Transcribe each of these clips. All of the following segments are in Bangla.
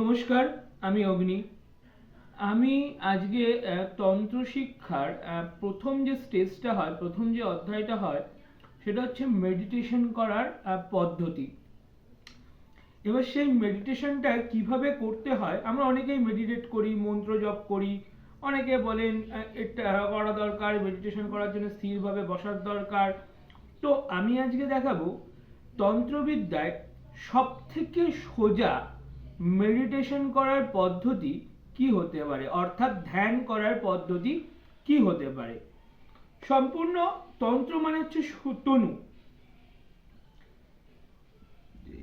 নমস্কার, আমি অগ্নি। আমি আজকে তন্ত্র শিক্ষার প্রথম যে স্টেজটা হয়, প্রথম যে অধ্যায়টা হয়, সেটা হচ্ছে মেডিটেশন করার পদ্ধতি। এবার সেই মেডিটেশনটা কীভাবে করতে হয়, আমরা অনেকেই মেডিটেট করি, মন্ত্র জপ করি। অনেকে বলেন এটা করা দরকার মেডিটেশন করার জন্য স্থিরভাবে বসার দরকার। তো আমি আজকে দেখাবো, তন্ত্রবিদ্যায় সব থেকে সোজা মেডিটেশন করার পদ্ধতি কি হতে পারে? অর্থাৎ ধ্যান করার পদ্ধতি কি হতে পারে? সম্পূর্ণ তন্ত্র মানে হচ্ছে তনু।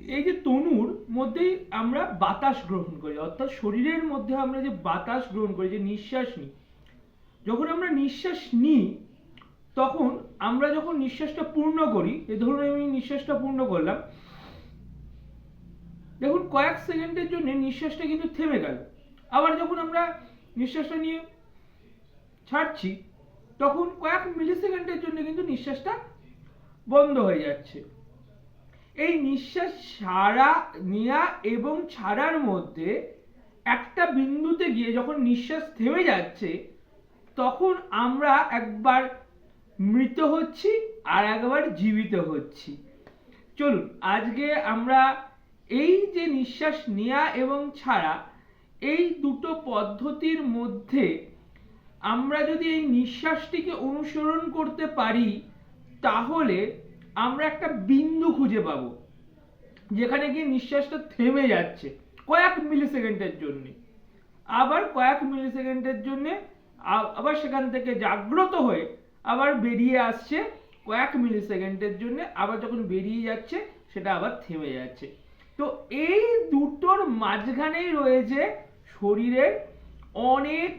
এই যে তনুর মধ্যেই আমরা বাতাস গ্রহণ করি, অর্থাৎ শরীরের মধ্যে আমরা যে বাতাস গ্রহণ করি, যে নিঃশ্বাস নিই, যখন আমরা নিঃশ্বাস নিই, তখন আমরা যখন নিঃশ্বাসটা পূর্ণ করি এই ধরুন আমি নিঃশ্বাসটা পূর্ণ করলাম দেখুন, কয়েক সেকেন্ডের জন্য নিঃশ্বাসটা কিন্তু থেমে গেল। আবার যখন আমরা নিঃশ্বাসটা নিয়ে ছাড়ছি, তখন কয়েক মিলি সেকেন্ডের জন্য কিন্তু নিঃশ্বাসটা বন্ধ হয়ে যাচ্ছে। এই নিঃশ্বাস ছাড়া নেওয়া এবং ছাড়ার মধ্যে একটা বিন্দুতে গিয়ে যখন নিঃশ্বাস থেমে যাচ্ছে, তখন আমরা একবার মৃত হচ্ছি আর একবার জীবিত হচ্ছি। চলুন, আজকে আমরা এই যে নিঃশ্বাস নেওয়া এবং ছাড়া, এই দুটো পদ্ধতির মধ্যে আমরা যদি এই নিঃশ্বাসটিকে অনুসরণ করতে পারি, তাহলে আমরা একটা বিন্দু খুঁজে পাবো, যেখানে গিয়ে নিঃশ্বাসটা থেমে যাচ্ছে কয়েক মিলি সেকেন্ডের জন্য। আবার কয়েক মিলি সেকেন্ডের জন্য আবার সেখান থেকে জাগ্রত হয়ে আবার বেরিয়ে আসছে কয়েক মিলি সেকেন্ডের জন্য, আবার যখন বেরিয়ে যাচ্ছে সেটা আবার থেমে যাচ্ছে। তো এই দুটোর মাঝখানেই রয়েছে শরীরের অনেক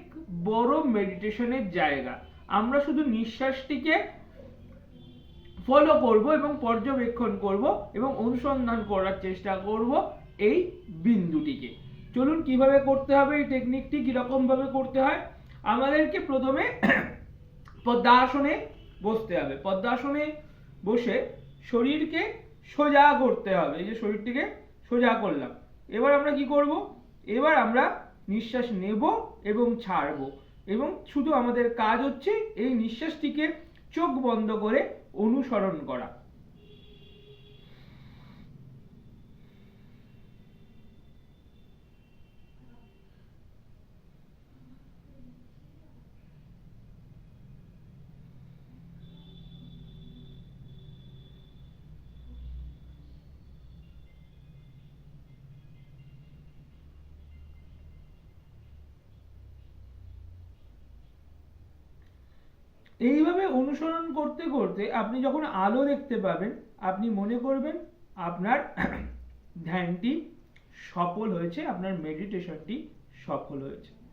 বড় মেডিটেশনের জায়গা। আমরা শুধু নিঃশ্বাসটিকে ফলো করব এবং পর্যবেক্ষণ করব এবং অনুসন্ধান করার চেষ্টা করব এই বিন্দুটিকে। চলুন কীভাবে করতে হবে, এই টেকনিকটি কীরকম ভাবে করতে হয়? আমাদেরকে প্রথমে পদ্মাসনে বসতে হবে। পদ্মাসনে বসে শরীরকে সোজা করতে হবে। এই যে শরীরটিকে সোজা করলাম। এবার আমরা কি করব? এবার আমরা নিঃশ্বাস নেব এবং ছাড়ব। এবং শুধু আমাদের কাজ হচ্ছে এই নিঃশ্বাসটিকে চোখ বন্ধ করে অনুসরণ করা। এইভাবে অনুসরণ করতে করতে আপনি যখন আলো দেখতে পাবেন, আপনি মনে করবেন আপনার ধ্যানটি সফল হয়েছে, আপনার মেডিটেশনটি সফল হয়েছে।